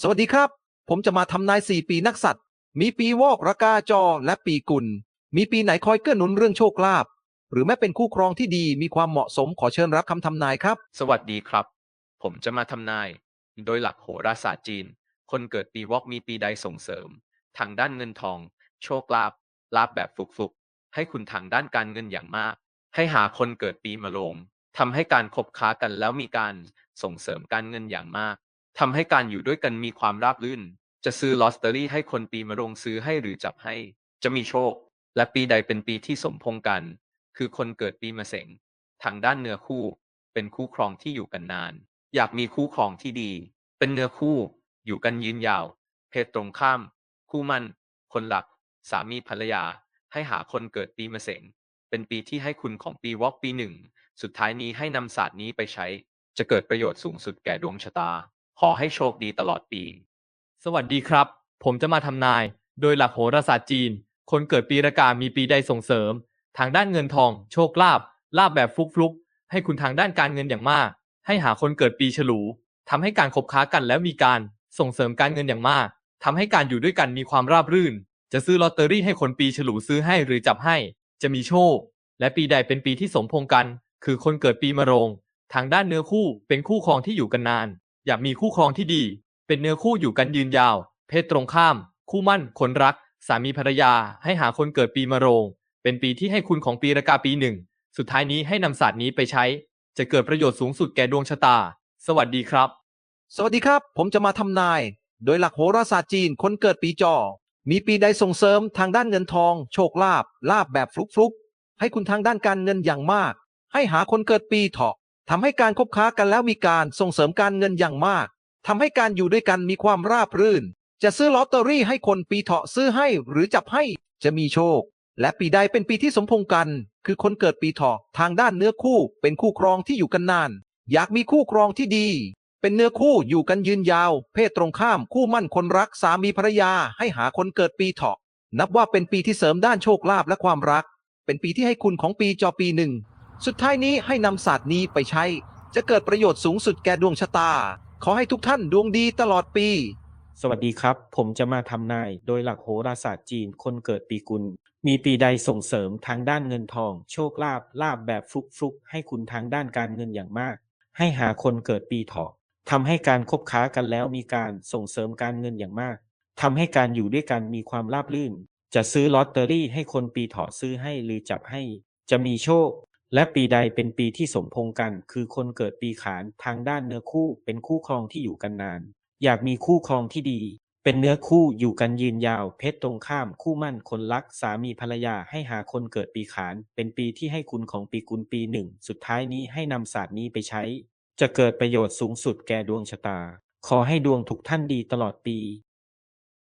สวัสดีครับ ผมจะมาทำนาย4ปีนักสัตว์มีปีวอกระกาจอและปีกุล มีปีไหนคอยเกื้อหนุนเรื่องโชคลาภหรือแม้เป็นคู่ครองที่ดีมีความเหมาะสมขอเชิญรับคำทำนายครับ สวัสดีครับ ผมจะมาทำนาย โดยหลักโหราศาสตร์จีน คนเกิดปีวอกมีปีใดส่งเสริม ทางด้านเงินทอง โชคลาภลาภแบบฟุกๆ ให้คุณทางด้านการเงินอย่างมาก ให้หาคนเกิดปีมะโรงทำให้การคบค้ากันแล้วมีการส่งเสริมการเงินอย่างมาก ทำให้การอยู่ด้วยกันมีความราบรื่น จะซื้อลอตเตอรี่ให้คนปีมะโรงซื้อให้หรือจับให้ จะมีโชค และปีใดเป็นปีที่สมพงกัน คือคนเกิดปีมะเสงทางด้านเนื้อคู่ เป็นคู่ครองที่อยู่กันนาน อยากมีคู่ครองที่ดี เป็นเนื้อคู่ อยู่กันยืนยาว เพศตรงข้าม คู่มั่นคนหลัก สามีภรรยา ให้หาคนเกิดปีมะเสงเป็นปีที่ให้คุณของปีวอกปีหนึ่ง สุดท้ายนี้ให้นำศาสตร์นี้ไปใช้ จะเกิดประโยชน์สูงสุดแก่ดวงชะตา ขอให้โชคดีตลอดปี สวัสดีครับ ผมจะมาทำนาย โดยหลักโหราศาสตร์จีน คนเกิดปีระกามีปีใดส่งเสริม ทางด้านเงินทอง โชคลาภลาภแบบฟุกฟุกให้คุณทางด้านการเงินอย่างมาก ให้หาคนเกิดปีฉลูทำให้การคบค้ากันแล้วมีการส่งเสริมการเงินอย่างมากทำให้การอยู่ด้วยกันมีความราบรื่น จะซื้อลอตเตอรี่ให้คนปีฉลูซื้อให้หรือจับให้ จะมีโชค และปีใดเป็นปีที่สมพงกัน คือคนเกิดปีมะโรง ทางด้านเนื้อคู่เป็นคู่ครองที่อยู่กันนาน อยากมีคู่ครองที่ดี เป็นเนื้อคู่อยู่กันยืนยาว เพศตรงข้าม คู่มั่น คนรัก สามีภรรยา ให้หาคนเกิดปีมะโรง เป็นปีที่ให้คุณของปีระกาปีหนึ่ง สุดท้ายนี้ให้นำศาสตร์นี้ไปใช้ จะเกิดประโยชน์สูงสุดแก่ดวงชะตา สวัสดีครับ สวัสดีครับ ผมจะมาทำนาย โดยหลักโหราศาสตร์จีน คนเกิดปีจอ มีปีใดส่งเสริมทางด้านเงินทอง โชคลาภ ลาภแบบฟลุกๆ ให้คุณทางด้านการเงินอย่างมาก ให้หาคนเกิดปีเถาะ ทำให้การคบค้ากันแล้วมีการส่งเสริมการเงินอย่างมากทำให้การอยู่ด้วยกันมีความราบรื่น จะซื้อลอตเตอรี่ให้คนปีเถาะซื้อให้หรือจับให้จะมีโชค และปีใดเป็นปีที่สมพงกัน คือคนเกิดปีเถาะทางด้านเนื้อคู่เป็นคู่ครองที่อยู่กันนาน อยากมีคู่ครองที่ดี เป็นเนื้อคู่อยู่กันยืนยาว เพศตรงข้ามคู่มั่นคนรักสามีภรรยาให้หาคนเกิดปีเถาะนับว่าเป็นปีที่เสริมด้านโชคลาภและความรัก เป็นปีที่ให้คุณของปีจอปีหนึ่ง สุดท้ายนี้ให้นำศาสตร์นี้ไปใช้ จะเกิดประโยชน์สูงสุดแก่ดวงชะตา ขอให้ทุกท่านดวงดีตลอดปี สวัสดีครับ ผมจะมาทำนาย โดยหลักโหราศาสตร์จีนคนเกิดปีกุล มีปีใดส่งเสริมทางด้านเงินทอง โชคลาภลาภแบบฟลุกฟุกๆให้คุณทางด้านการเงินอย่างมาก ให้หาคนเกิดปีเถาะทำให้การคบค้ากันแล้วมีการส่งเสริมการเงินอย่างมากทำให้การอยู่ด้วยกันมีความราบรื่น จะซื้อลอตเตอรี่ให้คนปีเถาะซื้อให้หรือจับให้ จะมีโชค และปีใดเป็นปีที่สมพงกัน คือคนเกิดปีขานทางด้านเนื้อคู่เป็นคู่ครองที่อยู่กันนาน อยากมีคู่ครองที่ดี เป็นเนื้อคู่อยู่กันยืนยาว เพศตรงข้ามคู่มั่นคนรักสามีภรรยาให้หาคนเกิดปีขาน เป็นปีที่ให้คุณของปีกุลปีหนึ่ง สุดท้ายนี้ให้นำศาสตร์นี้ไปใช้ จะเกิดประโยชน์สูงสุดแก่ดวงชะตา ขอให้ดวงทุกท่านดีตลอดปี